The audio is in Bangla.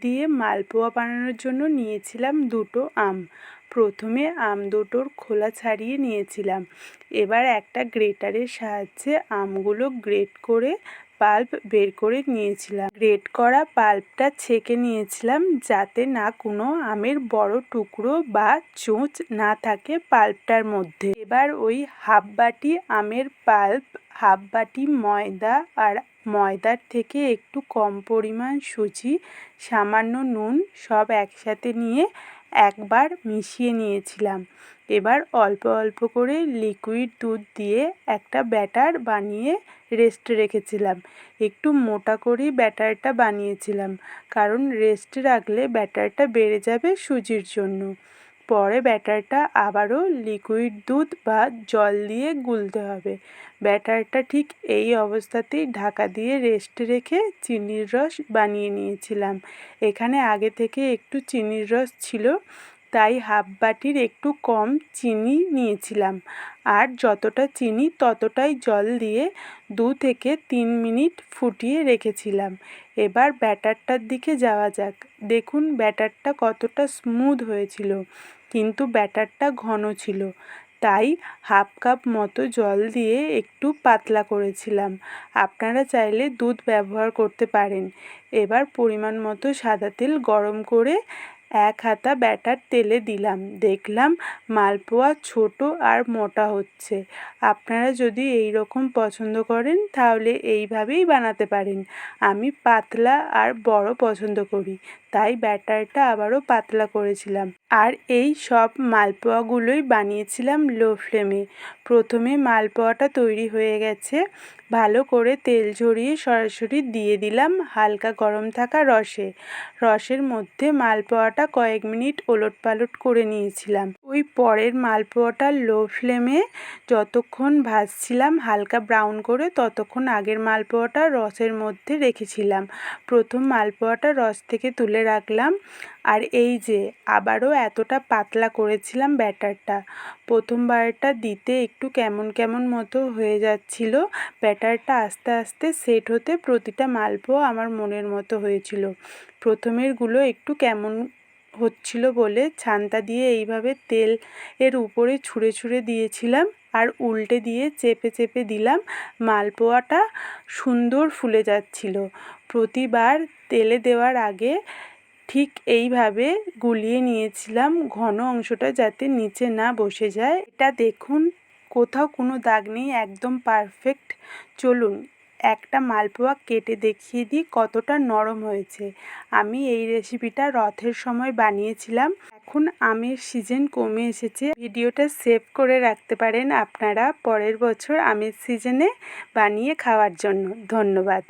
দিয়ে মালপোয়া বানানোর জন্য নিয়েছিলাম দুটো আম। প্রথমে আম দুটোর খোলা ছাড়িয়ে নিয়েছিলাম। এবার একটা গ্রেটারের সাহায্যে আমগুলো গ্রেট করে পাল্প বের করে নিয়েছিলাম। গ্রেট করা পাল্পটা ছেঁকে নিয়েছিলাম যাতে না কোনো আমের বড় টুকরো বা চোঁচ না থাকে পাল্পটার মধ্যে। এবার ওই হাফ বাটি আমের পাল্প হাফ বাটি ময়দা আর ময়দার থেকে একটু কম পরিমাণ সুজি, সামান্য নুন সব একসাথে নিয়ে একবার মিশিয়ে নিয়েছিলাম। এবার অল্প অল্প করে লিকুইড দুধ দিয়ে একটা ব্যাটার বানিয়ে রেস্টে রেখেছিলাম। একটু মোটা করেই ব্যাটারটা বানিয়েছিলাম, কারণ রেস্টে রাখলে ব্যাটারটা বেড়ে যাবে সুজির জন্য। পরে ব্যাটারটা আবারও লিকুইড দুধ বা জল দিয়ে গুলতে হবে। ব্যাটারটা ঠিক এই অবস্থাতেই ঢাকা দিয়ে রেস্টে রেখে চিনির রস বানিয়ে নিয়েছিলাম। এখানে আগে থেকে একটু চিনির রস ছিল। তাই হাফ বাটির একটু কম চিনি নিয়েছিলাম। আর যতটা চিনি ততটাই জল দিয়ে দু থেকে তিন মিনিট ফুটিয়ে রেখেছিলাম। এবার ব্যাটারটার দিকে যাওয়া যাক। দেখুন ব্যাটারটা কতটা স্মুথ হয়েছিল, কিন্তু ব্যাটারটা ঘন ছিল। তাই হাফ কাপ মতো জল দিয়ে একটু পাতলা করেছিলাম। আপনারা চাইলে দুধ ব্যবহার করতে পারেন। এবার পরিমাণ মতো সাদা তেল গরম করে এক হাতা ব্যাটার তেলে দিলাম। দেখলাম মালপোয়া ছোট আর মোটা হচ্ছে। আপনারা যদি এই রকম পছন্দ করেন, তাহলে এইভাবেই বানাতে পারেন। আমি পাতলা আর বড় পছন্দ করি, তাই ব্যাটারটা আবারও পাতলা করেছিলাম। আর এই সব মালপোয়াগুলোই বানিয়েছিলাম লো ফ্লেমে। প্রথমে মালপোয়াটা তৈরি হয়ে গেছে। ভালো করে তেল ঝরিয়ে সরাসরি দিয়ে দিলাম হালকা গরম থাকা রসে। রসের মধ্যে মালপোয়াটা কয়েক মিনিট ওলট পালট করে নিয়েছিলাম। ওই পরের মালপোয়াটা লো ফ্লেমে যতক্ষণ ভাজছিলাম, হালকা ব্রাউন করে ততক্ষণ আগের মালপোয়াটা রসের মধ্যে রেখেছিলাম। প্রথম মালপোয়াটা রস থেকে তুলে রাখলাম আর এই যে, আবারও এতটা পাতলা করেছিলাম ব্যাটারটা। প্রথমবারটা দিতে একটু কেমন কেমন মতো হয়ে যাচ্ছিল, ব্যাটারটা আস্তে আস্তে সেট হতে প্রতিটা মালপোয়া আমার মনের মতো হয়েছিল। প্রথমেরগুলো একটু কেমন হচ্ছিল বলে ছানটা দিয়ে এইভাবে তেল এর উপরে ছুঁড়ে ছুঁড়ে দিয়েছিলাম আর উল্টে দিয়ে চেপে চেপে দিলাম, মালপোয়াটা সুন্দর ফুলে যাচ্ছিল। প্রতিবার তেলে দেওয়ার আগে ঠিক এইভাবে গুলিয়ে নিয়েছিলাম ঘন অংশটা যাতে নিচে না বসে যায়। এটা দেখুন, কোথাও কোনো দাগ নেই, একদম পারফেক্ট চলুন একটা মালপোয়া কেটে দেখিয়ে দিই কতটা নরম হয়েছে। আমি এই রেসিপিটা রথের সময় বানিয়েছিলাম। এখন আমের সিজন কমে এসেছে। ভিডিওটা সেভ করে রাখতে পারেন আপনারা পরের বছর আমের সিজনে বানিয়ে খাওয়ার জন্য। ধন্যবাদ।